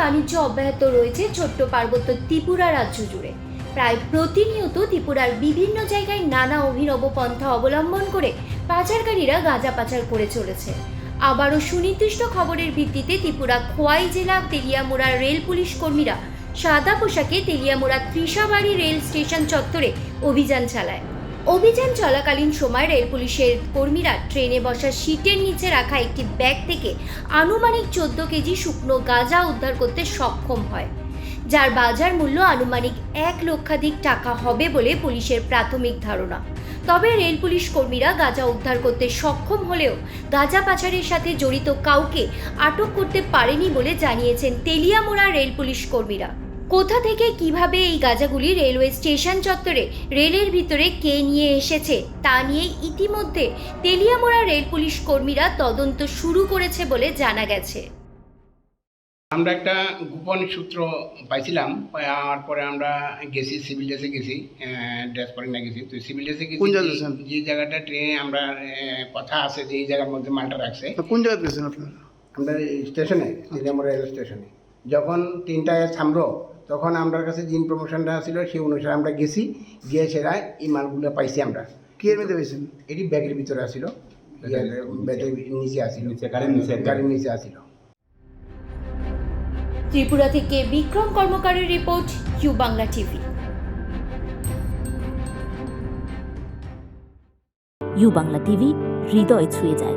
বাণিজ্য অব্যাহত রয়েছে ছোট্ট পার্বত্য ত্রিপুরা রাজ্য জুড়ে। প্রায় প্রতিনিয়ত ত্রিপুরার বিভিন্ন জায়গায় নানা অভিনব পন্থা অবলম্বন করে পাচারকারীরা গাঁজা পাচার করে চলেছে। আবারও সুনির্দিষ্ট খবরের ভিত্তিতে ত্রিপুরা খোয়াই জেলা তেলিয়ামুড়ার রেল পুলিশ কর্মীরা সাদা পোশাকে তেলিয়ামুড়া ত্রিশাবাড়ি রেল স্টেশন চত্বরে অভিযান চালায়। অভিযান চলাকালীন সময় রেল পুলিশের কর্মীরা ট্রেনে বসা সিটের নিচে রাখা একটি ব্যাগ থেকে আনুমানিক চোদ্দ কেজি শুকনো গাঁজা উদ্ধার করতে সক্ষম হয়। যার বাজার মূল্য আনুমানিক এক লক্ষাধিক টাকা হবে বলে পুলিশের প্রাথমিক ধারণা। তবে রেল পুলিশ কর্মীরা গাঁজা উদ্ধার করতে সক্ষম হলেও গাঁজা পাচারের সাথে জড়িত কাউকে আটক করতে পারেনি বলে জানিয়েছেন তেলিয়ামোড়া রেল পুলিশ কর্মীরা। কোথা থেকে কীভাবে এই গাঁজাগুলি রেলওয়ে স্টেশন চত্বরে রেলের ভিতরে কে নিয়ে এসেছে তা নিয়ে ইতিমধ্যে তেলিয়ামোড়া রেল পুলিশ কর্মীরা তদন্ত শুরু করেছে বলে জানা গেছে। আমরা একটা গোপন সূত্র পাইছিলাম পাওয়ার পরে আমরা গেছি সিভিল ড্রেসে গেছি ড্রেস পরে না গেছি। তো সিভিল ড্রেসে গেছি কোন জায়গায় যে- জায়গাটা ট্রেনে আমরা কথা আছে যে এই জায়গার মধ্যে মালটা রাখছে। কোন জায়গায় গেছেন আপনারা? আমরা স্টেশনে তেলিয়ামুড়া রেল স্টেশনে। যখন তিনটায় থামলো তখন আমার কাছে যে ইনফরমেশনটা ছিল সেই অনুসারে আমরা গেছি গিয়ে সেরা এই মালগুলো পাইছি আমরা। কি এর মধ্যে পেয়েছেন এটি ব্যাগের ভিতরে আসিল। ব্যাগের নিচে আসিল। গাড়ির নিচে। গাড়ির নিচে আসিল। ত্রিপুরা থেকে Bikram কর্মকারের report U Bangla TV. U Bangla TV হৃদয় ছুঁয়ে যায়।